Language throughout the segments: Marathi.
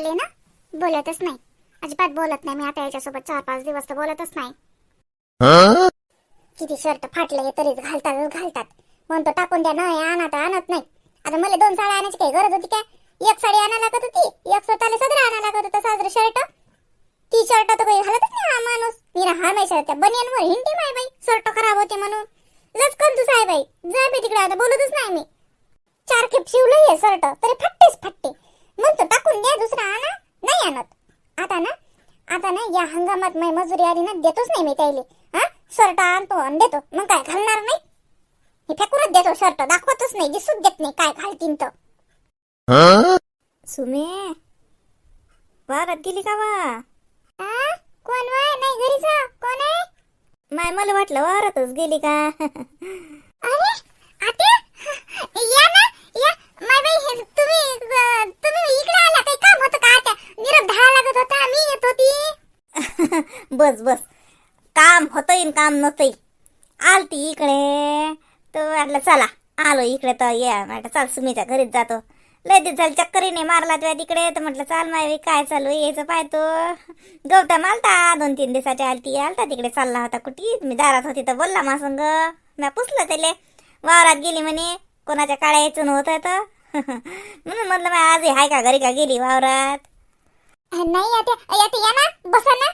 आले ना? बोलतच नाही. अजिबात बोलत नाही. मी आता याच्यासोबत चार पाच दिवस तर बोलतच नाही. किती शर्ट फाटले तरीच घालतातच घालतात. म्हणतो टाकून द्या नाही आणत आणत नाही. आता मला दोन साड्या आणायची काही गरज होती काय? एक साडी आणा लागत होती एक स्वतःला सगळं आणा लागत होता साजरं शर्ट टी शर्ट तर काही घालतच नाही हा माणूस. मी हा नाही शर्ट त्या बनियनवर. हिंडी माय बाई शर्ट खराब होते म्हणून. लचकन तू साहेब बाई जाय बाई तिकडे आता बोलतच नाही मी. चार खेप शिवलं हे शर्ट तरी फट्टेच फट्टे. म्हणतो टाकून द्या दुसरा आणा. नाही आणत. आता ना आता ना या हंगामात माझी मजुरी आली ना देतोच नाही मी त्याले. हा? शर्ट आणतो आणि देतो. मग काय घालणार नाही? हे फेकूनच देतो शर्ट. दाखवतच नाही दिसूच देत नाही काय घालतीन तर. सुमे वावरात गेली का वा? कोण वय नाही घरीच? कोण आहे? माय मला वाटलं वावरातच गेली का? अरे आते? माय बाई हे तुम्ही तुम्ही इकडे आला काही काम होतं का? आता निरोप दहा लागत होता मी येत होती. बस बस. काम होतंय काम नव्हतंय आलती इकडे. तर वाटलं चला आलो इकडे तर या. म्हटलं चाल सुमीच्या घरीच जातो. लय दिवस झाले चक्करी नाही मारला तुला तिकडे. तर म्हटलं चाल माय काय चालू आहे? यायचं पाहतो गवता मालता दोन तीन दिवसाच्या आलती. आलता तिकडे चालला होता कुठी? मी दारात होती तर बोलला मा संग मी पुसलं त्याले. वावरात गेली म्हणे कोणाच्या काळ्या यायचं नव्हतं तर. म्हणून म्हटलं मी आज हाय का? घरी का गेली वावरात? नाही आता आता या ना बसा ना.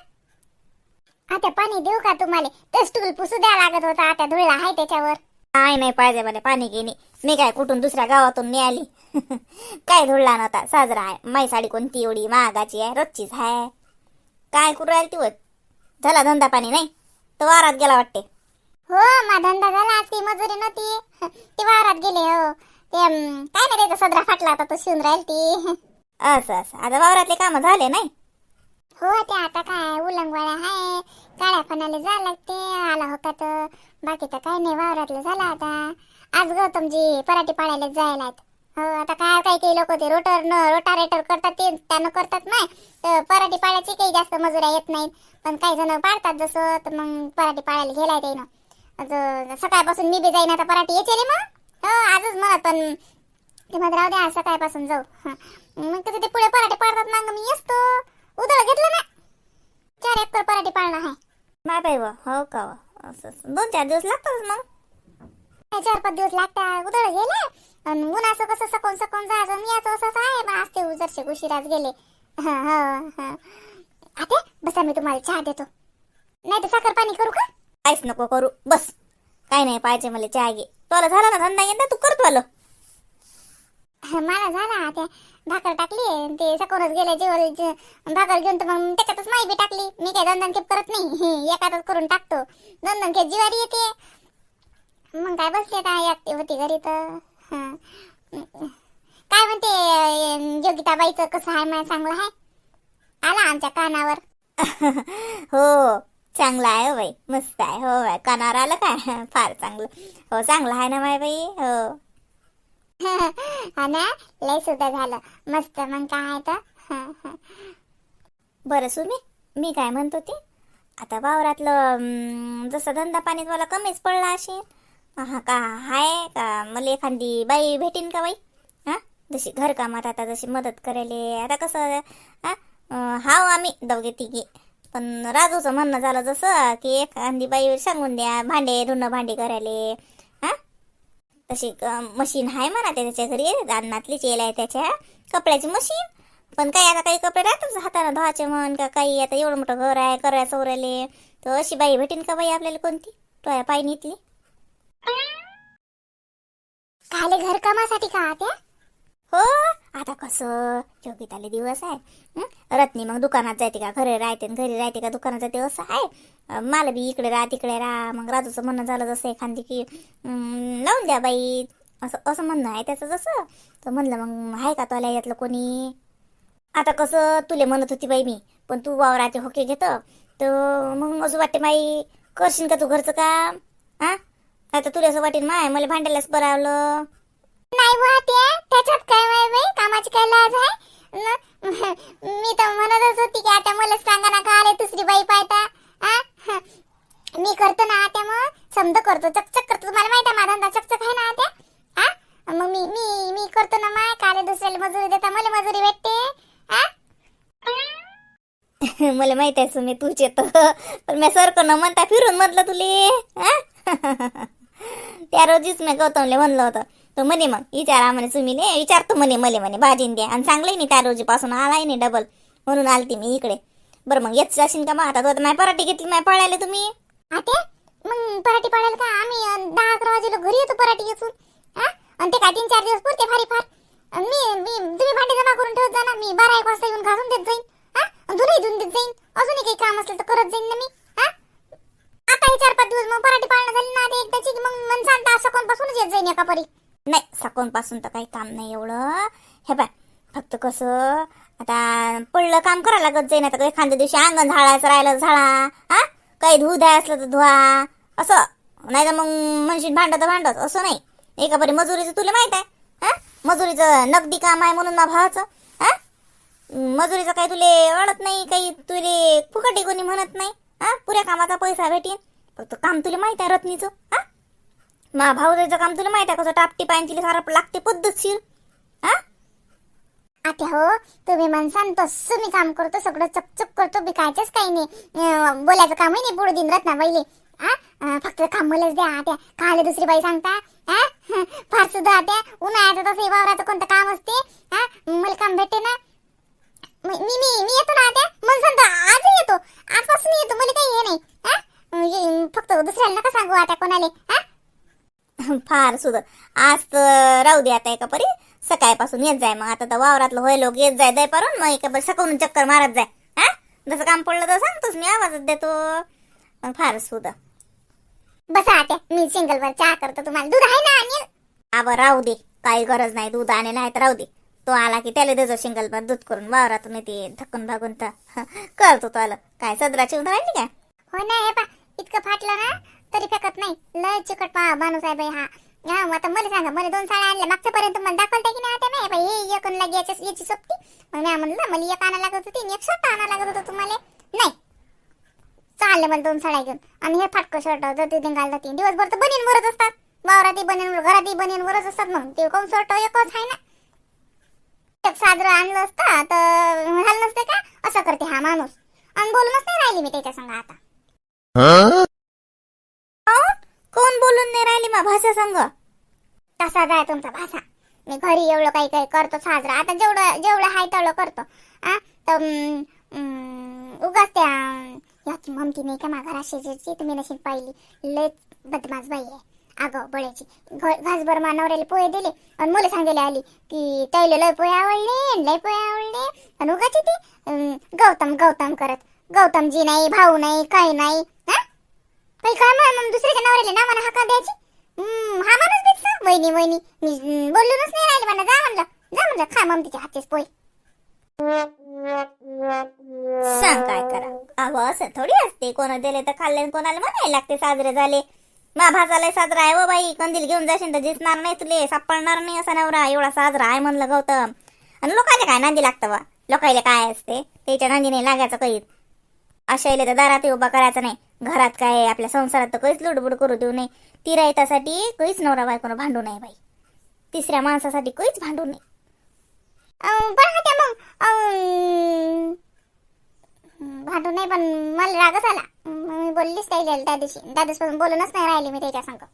आता पाणी देऊ का तुम्हाला? ते स्टूल पुसू द्या लागत होता आता धुळला आहे त्याच्यावर. काय नाही पाहिजे मला पाणी घेणे मी काय कुठून दुसऱ्या गावातून मिळाली काय धुडला नव्हता? साजरा आहे. माई साडी कोणती एवढी? महागाची आहे रोजचीच आहे. काय करू राहील ती झाला धंदा पाणी नाही? तो वारात गेला वाटते. हो मा धंदा झाला. ती मजुरी नव्हती. ती वावरात गेले हो. ते काय नाही त्याचा सदरा फाटला आता तो शिवून राहील ती. असं असं. आता वावरातले कामं झाले नाही? हो ते आता काय उलंगवाळा आहे काळ्या पाण्याला जा लागते आला होता तर बाकी तर काय नाही वावरातलं झाला आता. आज गौतमजी पराठी पाळायला जायला. हो आता काय काही काही लोक ते रोटर न रोटारेटर करतात ते त्यानं करतात नाही. तर पराठी पाळायची काही जास्त मजुऱ्या येत नाहीत. पण काही जण पाळतात जसं तर मग पराठी पाळायला गेलाय त्यानं. सकाळपासून मी बी जाईन आता पराठी येते रे मग. आजच म्हणत पण ते मग राहू द्या सकाळपासून जाऊ. मग कसं ते पुढे पराठे पाळतात मग मी असतो उदळ घेतलं ना. चार एकर पराठे पाळणं आहे. बाई व हो का व. असं असं. दोन चार दिवस लागतात मग. चार पाच दिवस लागतात. उदळ गेले. आणि उन्हाचं कसं सकून सकून जायचं मी याचं असंच आहे. पण आज ते उजरशे उशिराच गेले. हं, हं, हं. आता बसा मी तुम्हाला चहा देतो. नाही तर साखर पाणी करू का? काहीच नको करू. बस. काय नाही पाहिजे मला चहा घे. तुला झाला ना धंदा? यंदा तू करतो आलो हं, मला झाला. त्या भाकर टाकली ते सकूनच गेले जेवण जे- भाकर घेऊन तर मग त्याच्यातच माई बी टाकली. मी काय दोन दोन खेप करत नाही. एकातच करून टाकतो. दोन दोन खेप जिवारी येते. मग काय बसले काय एकटी होती घरी तर. हं. काय म्हणते योगिताबाईचं कसं आहे? मला चांगलं आहे? आला आमच्या कानावर. हो. चांगला आहे हो बाई. मस्त आहे. हो बाई. कानावर आलं काय फार चांगलं. हो चांगलं आहे ना माय बाई? हो. हा ना? लय सुद्धा झालं. मस्त. मग काय आहे तर. बरं सुमी. मी काय म्हणत होते आता वावरातलं जसं धंदा पाणी मला कमीच पडला असेल. हा का हाय? का मला एखादी बाई भेटीन का बाई? हा? जशी घरकामात आता जशी मदत करायला आता कसं हा? हाव आम्ही दोघे तिघे. पण राजूचं म्हणणं झालं जसं की एखादी बाई सांगून द्या भांडे धुणं भांडे करायले. हा? तशी मशीन आहे म्हणा ते त्याच्या घरी. अन्नातली चेल आहे त्याच्या कपड्याची मशीन पण काही आता काही कपडे राहतात हाताने धुवायचे म्हण का काही? आता एवढं मोठं घर आहे करायला चौराले तर अशी बाई भेटेन का बाई आपल्याला कोणती? टोया पायनीतली काले घर कामासाठी का त्या हो आता कसं? योगिताले दिवस आहे. रत्नी मग दुकानात जाते का? घरी राहते घरी राहते का? दुकानात जाते असं आहे. मला बी इकडे राहा तिकडे राहा. मग राजूचं म्हणणं झालं जसं एखादी की लावून द्या बाई. असं असं म्हणणं आहे त्याचं जसं. तर म्हणलं मग आहे का तुला यातलं कोणी? आता कसं तुले म्हणत होती बाई मी पण तू वावराचे होके घेत. तर मग असं वाटते बाई करशील का तू घरचं काम? हा आता तुला असं वाटेल माय मला भांडायलाच बरावलं नाही बुवा ते त्याच्यात काय माहिती बाई? कामाची काय लाज आहे? न- मी तर म्हणतच होती की आता मला सांगा ना का आले दुसरी बाई पाहता? आ? मी करतो ना आता मग. समजा करतो चकचक करतो. तुम्हाला माहिती आहे माझा धंदा चकचक आहे ना आता मग मी मी मी करतो ना माय. काले दुसऱ्याला मजुरी देता? मला मजुरी भेटते. हा मला माहीत आहे सुमे तूच येतो. पण मी सरकं न म्हणता फिरून म्हटलं तुले. हा? त्या रोजीच मी गौतमले म्हणलं होतं. तो म्हणे मग विचारा म्हणे सुमीले विचारतो म्हणे मले म्हणे भाजीन द्या आणि चांगलंही नाही त्या रोजीपासून आलाय नाही डबल म्हणून आलती मी इकडे. बरं मग येत जाशील का मग? आता तो माय पराठी घेतली माय पळायला तुम्ही? आते? मग पराठी पाडायला का? आम्ही दहा अकरा वाजेला घरी येतो पराठी घेऊन. हा? आणि ते काय तीन चार दिवस पुरते फारी. फार मी मी तुम्ही भांडे जमा करून ठेवत जा ना. मी बारा एक वाजता येऊन घासून देत जाईन. हा? अन् धुवून देत जाईन. अजूनही काही काम असलं तर करत जाईन ना मी. हा? आता हे चार पाच दिवस मग पराठी पाळणं झाली ना आता एकदाची की मग मन सांगता असं कोणपासूनच येत जाईन एका परी नाही साकूनपासून तर काही काम नाही एवढं हे बाय फक्त कसं आता पडलं काम करावं लागत जाईन आता एखाद्या दिवशी अंगण झाडायचं राहिलं झाडा हा काही धुऊ द्या असलं तर धुवा असं नाही तर मग म्हणशील भांडत भांडत असं नाही एका बरी मजुरीचं तुला माहीत आहे हा मजुरीचं नगदी काम आहे म्हणून मा भावाचं हा मजुरीचं काही तुले अडत नाही काही तुले फुकटी कोणी म्हणत नाही हा पुऱ्या कामाचा पैसा भेटीन फक्त काम तुला माहीत आहे रत्नीचं हा मा भाऊजाईचं काम तुला माहिती आहे कसं टापटी पाणी तिला सारं लागते पद्धतशीर. हा? आता हो तुम्ही म्हणसान तसं मी काम करतो सगळं चकचक करतो बी काही नाही. अं, बोलायचं कामही नाही पुढे दिन रत्ना बाईले हा? अं, फक्त काम मलाच द्या आत्या. काले दुसरी बाई सांगता हा? फार सुद्धा आत्या. उन्हाळ्याचं तसं वावराचं कोणतं काम असते? हा? मला काम भेटते ना? मी मी मी मी येतो ना आत्या? मला सांगतो आज येतो. आजपासून येतो मला काही हे नाही. हा? फक्त दुसऱ्याला नका सांगू आता कोणाले. हा? फार सुद्धा आज तर राहू दे आता एका परी. सकाळपासून येत जाय मग. आता तर वावरातलं होय लोक येत जाय दय पारून. मग एका परी सकाळून चक्कर मारत जाय. हा? जसं काम पडलं तर सांगतोस मी आवाजच देतो. मग फार सुद्धा बसा आत्या. मी सिंगल वर चहा करतो. तुम्हाला दूध आहे ना आणि आबा राहू दे. काही गरज नाही. दूध आणि नाही तर राहू दे. तो आला की त्याला देतो शिंगल दूध करून. वावरातून येते. थकून भागून तर. करतो तो आलं. काय सदराची उद राहिली काय? हो ना हे पा इतकं फाटलं ना. तरी फेकत नाही. लय चिकट पा माणूस आहे बाई हा. हा मग आता मला सांगा मला दोन साड्या आणल्या. मागच्या पर्यंत मला दाखवता की नाही आता नाही? बाई हे एक लागे याची याची सोबती. मग मी म्हणलं मला एक आणा लागत होती एक शर्ट आणा लागत होतं तुम्हाला. नाही. चालले मला दोन साड्या घेऊन. आणि हे फाटकं शर्ट जर ते घालतात दिवसभर तर बनीन वरच असतात. वावरातही बनीन घरातही बनीन वरच असतात मग ते कोण शर्ट एकच आहे ना. एक साजरं आणलं असतं तर झालं नसतं का? असं करते हा माणूस. आणि बोलूनच नाही राहिली मी त्याच्या संग आता. कोण बोलून नाही राहिली मा भाषा संग? तसाच आहे तुमचा भाषा. मी घरी एवढं काही काही करतो साजरा. आता जेवढं जेवढं आहे तेवढं करतो. आ? तर उगाच त्या याची ममती नाही का मा घरा शेजारची तुम्ही नशीब पाहिली. लय बदमाश बाई आहे. अगं बळ्याची. घासभर मा नवऱ्याला पोहे दिले. आणि मुलं सांगायला आली की तैले लय पोहे आवडले लय पोहे आवडले. आणि उगाची ती अं, गौतम गौतम करत. गौतमजी नाही भाऊ नाही काही नाही. काही काय म्हण मग दुसऱ्याच्या नवऱ्याला ना मला हाका द्यायची? हम्म, हा माणूस बीच ना वहिनी वहिनी मी हम्म, बोलूनच नाही राहिले म्हणा जा म्हणलं जा म्हणलं. खा मग तिच्या हातचेच पोय सांग काय करा. अहो असं थोडी असते. कोणा दिले तर खाल्ले आणि कोणाला म्हणायला लागते साजरे झाले. मा भाजाला साजरा आहे हो बाई. कंदील घेऊन जाशील तर दिसणार नाही तुले. सापडणार नाही असा नवरा. एवढा साजरा आहे म्हणलं गौतम. आणि लोकांना काय नांदी लागतं बा? लोकायला काय असते? त्याच्या नांदी नाही लागायचं काही अशा इले तर दारात उभा करायचा नाही. घरात काय आपल्या संसारात तर काहीच लुडबुड करू देऊ नये. ती राहतासाठी काहीच नवरा बायकोनं भांडू नये बाई. तिसऱ्या माणसासाठी काहीच भांडू नये. का भांडू नाही पण मला रागच आला मी बोललीच त्याला त्या दिवशी. त्या दिवसापासून बोलूनच नाही राहिली मी त्याच्या संग.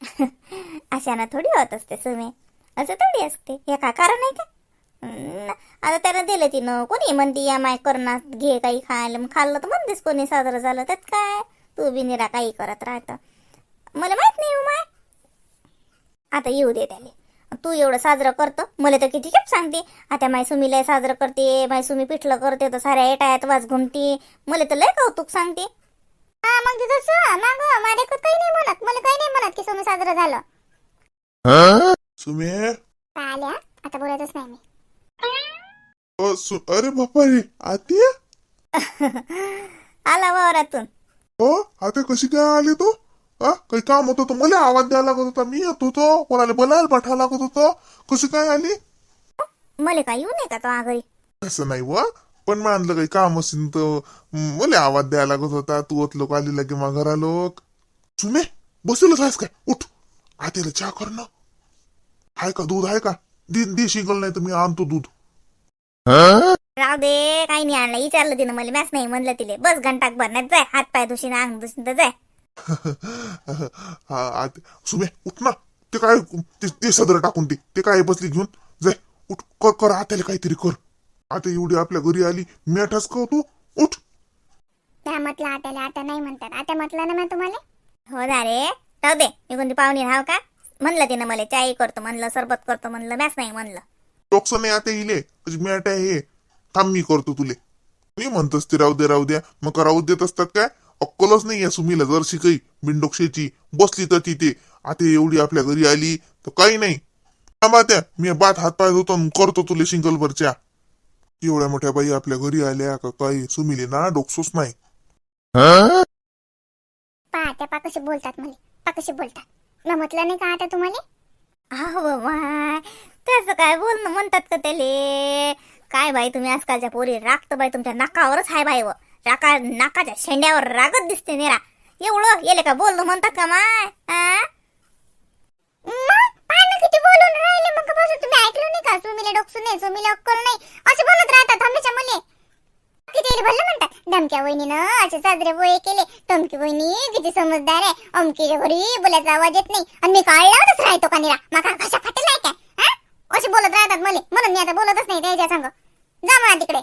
अशानं थोडी होत असते सुमे. असं थोडी असते. हे काय कारण आहे का? आता त्याला दिलं तिनं. कोणी म्हणते या माय करणार घे काही खायला. मग खाल्लं तर म्हणतेस कोणी साजरं झालं त्यात काय? तू बी निरा काही करत राहत. मला माहीत नाही हो माय. आता येऊ दे त्याले. तू एवढं साजरं करतो. मला तर किती खेप सांगते. आता माय सुमीला साजरं करते. माय सुमी पिठलं करते. तर साऱ्या एटायात वाज घुमते मला तर लय कौतुक सांगते. हा मग तिथं सु माग माझ्या काही नाही म्हणत. मला काही नाही म्हणत की सोनं साजरं झालं. सुमे आता बोलतच नाही मी. अरे बापा रे आते आला वावरातून. हो आता कशी काय आली तू? हा काही काम होतं तर मला आवाज द्यायला लागत होता मी येत होतो कोणाला बोलायला पाठवायला लागत होतं. कशी काय आली? मला काय येऊ नये का तो घरी असं नाही व पण मानलं काही काम असेल तर म, मला आवाज द्यायला लागत होता तू ओत लोक आली लगे मा घरा लोक. सुमे बसलच आहेस काय? उठ आतेला चहा कर ना. आहे का दूध आहे का? दे दे शिकल नाही तर मी आणतो दूध. राहू दे काही नाही आणलं. विचारलं तिनं मला. मॅच नाही म्हणलं तिले. बस घंटाक भरण्यात जाय. हात पाय धुशीन अंग धुशीन तर जाय. हा आत- सुमे उठ ना. ते काय ते- ते सदर टाकून दे. ते काय बसली घेऊन. जाय उठ. कर कर आत्याला काहीतरी कर. आता एवढी आपल्या घरी आली मेठाच का तू. उठ. त्या म्हटलं आत्याला आता नाही म्हणतात. आता म्हटलं ना मी तुम्हाला? हो ना रे. राहू दे. मी कोणती पाहुणी राव का? म्हणलं तिनं मला. चाय करतो म्हणलं सरबत करतो म्हणलं. मॅच नाही म्हणलं. टोकसं नाही आता इले. म्हणजे मेट आहे हे थांब मी करतो तुले. मी म्हणतोस ते राहू दे राहू द्या. मग का राहू देत असतात काय? अक्कलच नाही या सुमीला जरशी काही बिंडोक्षेची बसली तर तिथे. आता एवढी आपल्या घरी आली तर काही नाही. थांबा त्या मी बात हात पाय धुतो करतो तुले सिंगलवरच्या एवढ्या मोठ्या बाई आपल्या घरी आल्या का काही? सुमिले ना डोकसोच नाही. पहा त्या पा बोलतात मला पा बोलतात. म्हटलं नाही का आता तुम्हाला? अहो त्याचं काय बोलणं म्हणतात का त्याले? काय बाई तुम्ही आजकालच्या पोरी रागत बाई तुमच्या नाकावरच हाय बाई व. राका नाकाच्या शेंड्यावर रागत दिसते निरा एवढं येले का बोलणं म्हणतात का माय? किती बोलून राहिले मग बसून तुम्ही ऐकलं नाही का? सुमीला डोकसू नाही सुमीला अक्कल नाही असे बोलत राहतात हमेशा मुले. किती येईल भरलं म्हणतात? धमक्या वहिनीनं असे साजरे बोळे केले. धमकी वहिनी किती समजदार आहे. अमकीच्या घरी बोलायचा आवाज येत नाही. आणि मी काळ लावतच राहतो का निरा? मका कशा फाटेल नाही काय असे बोलत राहतात मले. म्हणून मी आता बोलतच नाही त्याच्या संग. जा म्हणा तिकडे.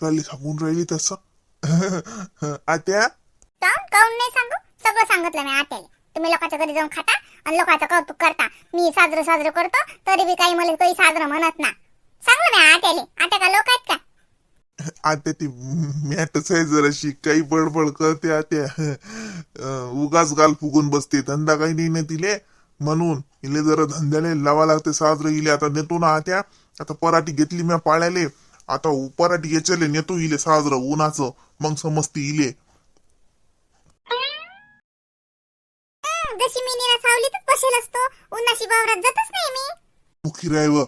काय सांगून राहिली तसं. आत्या? काऊन काऊन नाही सांगू? सगळं सांगितलं मी आत्याला. तुम्ही लोकांच्या घरी जाऊन खाता आणि लोकांचं कौतुक करता. मी साजरं साजरं करतो तरी बी काही मला काही साजरं म्हणत ना. सांगलं मी आत्याले. आत्या का लोक आहेत का? आता ती मॅटच आहे जराशी काही बडबड करते आता उगाच गाल फुगून बसते. धंदा काही नाही ना तिले. म्हणून इले जरा धंद्याले लावा लागते साजरं इले. आता नेतो ना आत्या. आता पराठी घेतली म्या पाळ्याले. आता पराठी याच्याले नेतो इले साजरं उन्हाचं. मग समजते इले. जशी मी निरा सावलीतच बसेल असतो. उन्हाशी वावरात जातच नाही मी. मुखी रायव.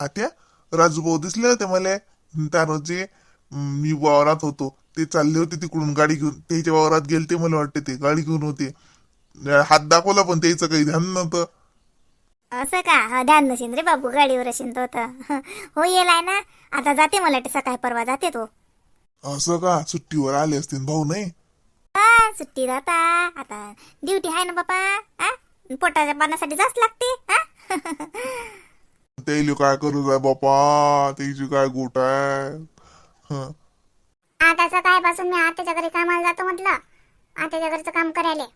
आत्या राजूभाऊ दिसले होते मला. त्या रोजी अं, मी वावरात होतो. ते चालले होते तिकडून गाडी घेऊन. त्याच्या वावरात गेलते मला वाटते ते. गाडी घेऊन होते. हात दाखवला पण त्याचं काही ध्यान नव्हतं. असं का? हा ध्यान नशीन रे बाबू गाडीवर असेल तो तर हो येलाय ना? आता जाते मला वाटतं सकाळी परवा जाते तो. असं का? सुट्टीवर आले असतील भाऊ नाही? हा सुट्टी राहता आता ड्युटी आहे ना बापा? पोटाच्या पाण्यासाठी जास्त लागते हा त्याला काय करू जाय बापा त्याची काय गोट आहे? हं. आता सकाळपासून मी आत्याच्या घरी कामाला जातो म्हटलं. आत्याच्या घरचं काम करायला.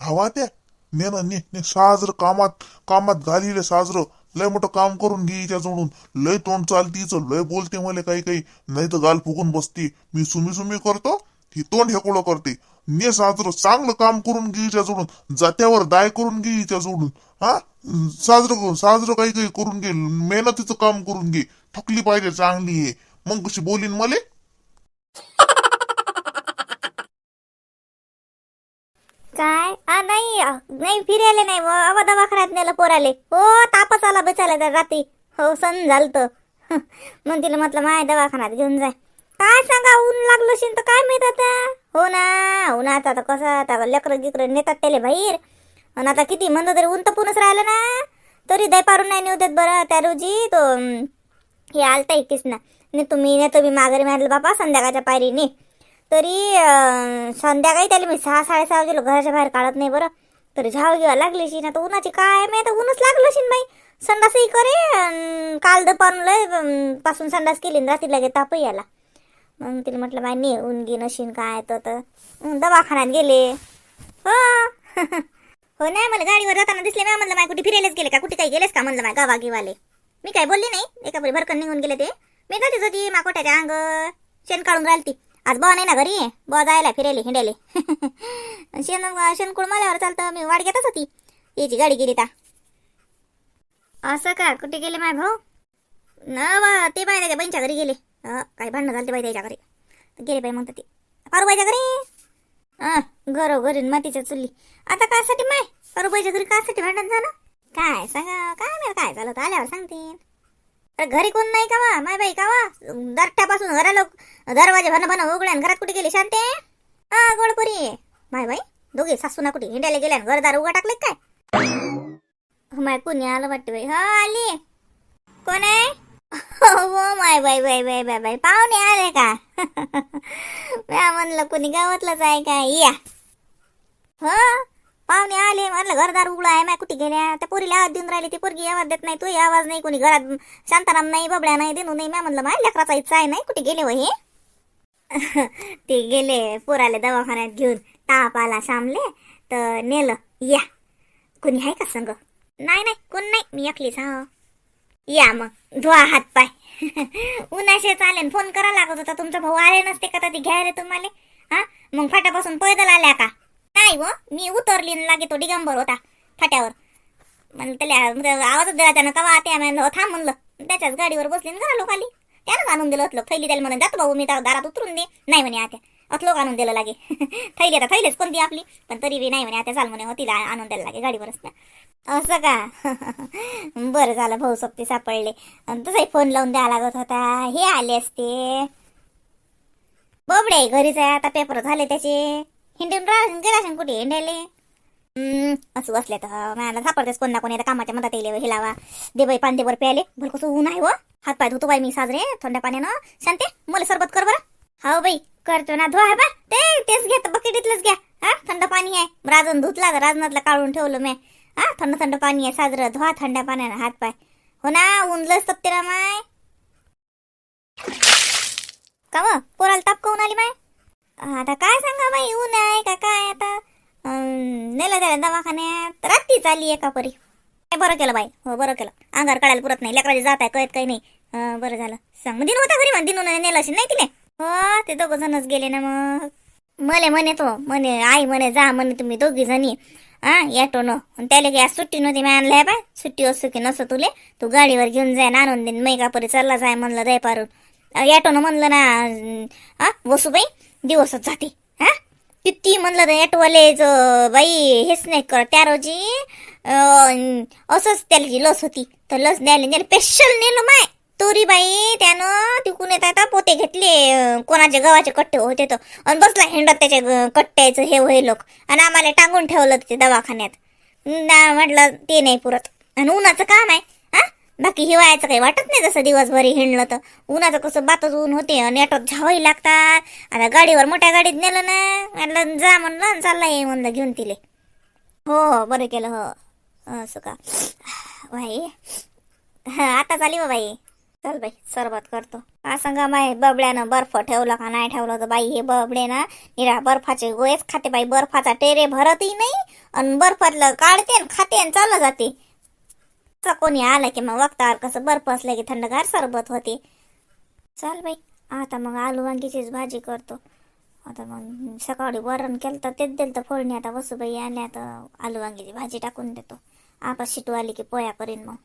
हवा त्या. ने ना ने ने साजरं कामात कामात घालीले साजरं. लय मोठं काम करून घे हिच्या जोडून. लय तोंड चालतीचं लय बोलते मला काही काही. नाही तर गाल फुगून बसते. मी सुमी सुमी करतो ही तोंड हेकोळं करते. ने साजरं चांगलं काम करून घे जोडून जात्यावर दाय करून घे जोडून हा? साजरं करून साजरं काही काही करून घे मेहनतीचं काम करून घे थकली पाहिजे चांगली आहे. मग कशी बोलीन मले? काय? आ नाही नाही फिरायला नाही व अवा दवाखान्यात नेलं पोराले. हो तापच आला बचायला त्या रात्री. हो सण झालत. मग तिला म्हटलं माय दवाखान्यात घेऊन जाय. काय सांगा ऊन लागलं शिन तर काय माहीत आता? हो ना उन्हात आता कसं आता लेकरं गिकरं नेतात त्याले बाहेर. आणि आता किती म्हणलं तरी ऊन तर पुनच राहिलं ना. तरी दय पारून नाही नेऊ देत बरं. त्या रोजी तो हे आलता एकटीच ना ने तुम्ही नेतो मी माघारी मारलं बापा संध्याकाळच्या पायरीने तरी संध्याकाळी त्याला मी सहा साडेसहा वाजेलो घराच्या बाहेर काढत नाही बरं. तरी झाव घ्यावा लागली शिन ना तर उन्हाची काय मी आता ऊनच लागलं शिन बाई. संडासही करे काल दुपारून लयपासून संडास केली रात्रीला रात्री लगे तापही आला. मग तिला म्हटलं बाई ने ऊन गी नशीन काय तर दवाखान्यात गेले. हो. हो नाही मला गाडीवर जाताना दिसले ना म्हणलं माय कुठे फिरायलाच गेले का? कुठे काही गेलेस का? म्हणलं माय गावा गिवाले मी काय बोलली नाही एका बरी भरकन निघून गेले ते. मी जातीच होती माकोट्याच्या अंग शेण काढून राहिली आज बॉ नाही ना घरी. बॉ जायला फिरायले हिंडायले. शेण शेणकुळ माल्यावर चालतं. मी वाट घेतच होती. याची गाडी गेली ता. असं का? कुठे गेले माय भाऊ? न बा ते बाय त्याच्या बहिणीच्या घरी गेले. अं, काय भांडणं झालं ते बाई त्याच्या घरी. गेले बाई म्हणतात ते. पारुबाईच्या घरी? हा घरोघरी घरी मातीच्या चुली आता कायसाठी माय? पारुबाईच्या घरी कासाठी भांडण झालं? काय सांगा काय नाही काय झालं तर आल्यावर सांगते. अरे घरी कोण नाही का वा माय बाई का वा दरट्यापासून घरा लोक दरवाजे भन भन उघड्या घरात कुठे गेले शांते? हा गोडपुरी. माय बाई दोघे सासूना कुठे हिंडायला गेल्या घरदार उघडा टाकले काय? माय कोणी आलं वाटते बाई. हा आली. कोण आहे? हो माय बाई बाई बाई बाई बाई. पाहुणे आले का? म्या म्हणलं कुणी गावातलंच आहे का? या. हो पाहुणे आले. म्हणलं घरदार उघडा आहे माय कुठे गेल्या? त्या पोरीला आवाज देऊन राहिली. ती पोरगी आवाज देत नाही तू आवाज नाही. कोणी घरात शांताराम नाही बबड्या नाही देणू नाही. म्या म्हणलं माय लेकराचा इच्छा आहे नाही. कुठे गेले वही? हे ते गेले पोराले दवाखान्यात घेऊन. ताप आला सामले तर नेलं. या. कुणी आहे का संग? नाही नाही कोण नाही. मी एकलीच हा. या मग. धुवा हात पाय उन्हाशे चालेल. फोन करा लागत होता. तुमचा भाऊ आले नसते का कधी घ्यायला तुम्हाला? हा? मग फाट्यापासून पैदल आल्या का? नाही व मी उतरली लागे तो डिगंबर होता फाट्यावर. मग त्याला आवाजच दिला त्यानं कवा त्या थांब म्हणलं. त्याच्याच गाडीवर बसली ना झालो खाली. त्यानंच आणून दिलं होतं. फैली त्याला म्हणून जातो भाऊ मी त्या दारात उतरून दे. नाही म्हणे आत्या. अतलोक आणून दिलं लागे. थैली आता थैलीच कोणती आपली. पण तरी बी नाही म्हणे आता चाल म्हणे हो तिला आणून द्यायला लागे गाडीवरच ना. असं का? बरं झालं भाऊ सोबती सापडले. तसाही फोन लावून द्यावा लागत होता. हे आले असते. बबडे घरीच आहे आता पेपर झाले त्याचे. हिंडून राहून गेला कुठे हिंडायले? हम्म, असले तर. मला सापडतेस कोण ना कोणी आता कामाच्या मदत येईल हे लावा. दे बाई पाणी वर प्याले भर कसं ऊन आहे हो. व हात पाय धुतो बाई मी साजरे थंड पाण्यानं. शांते मला सरबत कर बरं. हो बाई करतो ना. धुवा बा. ते तेच घ्या तर बकेटीतलंच घ्या. हा थंड पाणी आहे. राजन धुतला राजनातला राजनाथला काढून ठेवलं मी. हा थंड थंड पाणी आहे साजरं. धुवा थंड पाण्यानं हात पाय. हो ना ऊन लस तपते ना माय. का मग पोराला ताप काऊन आली माय? आता काय सांगा बाई ऊन आहे का काय आता? नेलं त्याला दवाखान्यात. रात्रीच चालली एका परी काय बरं केलं बाई. हो बरं केलं. अंगार काढायला पुरत नाही. लेकराचे जात आहे कळत काही नाही. बरं झालं. सांग मग दिनू होता घरी? म्हण दिनून नेलं असेल नाही तिले? हो ते दोघं जणच गेले ना मग. मले म्हणे तो म्हणे आई म्हणे जा म्हणे तुम्ही दोघी जणी. हा येतो न. त्याला की आज सुट्टी नव्हती मी आणल्या बा. सुट्टी असो की नसो तुले. तू गाडीवर घेऊन जाय ना आणून देईन मै परी चालला जाय म्हणलं दय पारून. याटोनं म्हणलं ना हा वसूबाई दिवसच जाते. हा? किती म्हणलं तर ॲटोवाले ज- बाई हेच नाही कर त्या रोजी असंच त्याला लस होती. तर लस द्यायला त्याला स्पेशल नेलं माय. तोरी बाई त्यानं तिकून येत आता पोते घेतले. कोणाचे गव्हाचे कट्टे होते तर. आणि बसला हिंडत त्याच्या कट्ट्याचं हे होय लोक. आणि आम्हाला टांगून ठेवलं ते दवाखान्यात. ना म्हटलं ते नाही पुरत. आणि उन्हाचं काम आहे. हा? बाकी हिवाळ्याचं काही वाटत नाही जसं दिवसभर हिंडलं तर. उन्हाचं कसं बातच ऊन होते. आणि ऑटोत झावाही लागतात. आता गाडीवर मोठ्या गाडीत नेलं ना. म्हटलं जा म्हणलं चाललं चालला ये म्हणलं घेऊन तिले. हो हो बरं केलं हो. असं का? बाई हां आता चाली बाई. चल बाई सरबत करतो. का सांगा माय बबड्यानं बर्फ ठेवला का नाही ठेवलं तर बाई? हे बबडे ना निरा बर्फाचे गोळेच खाते बाई. बर्फाचा टेरे भरतही नाही आणि बर्फातलं काढते आणि खाते आणि चाललं जाते. कोणी आलं की मग वक्तावर कसं बर्फ असलं की थंडगार सरबत होते. चल बाई आता मग आलू वांगीचीच भाजी करतो. आता मग सकाळी वरण केलं तर तेच दिलं तर फोडणी. आता वसूबाई आल्या तर आलू वांगीची भाजी टाकून देतो. आपण शिटू आली की पोया करीन मग.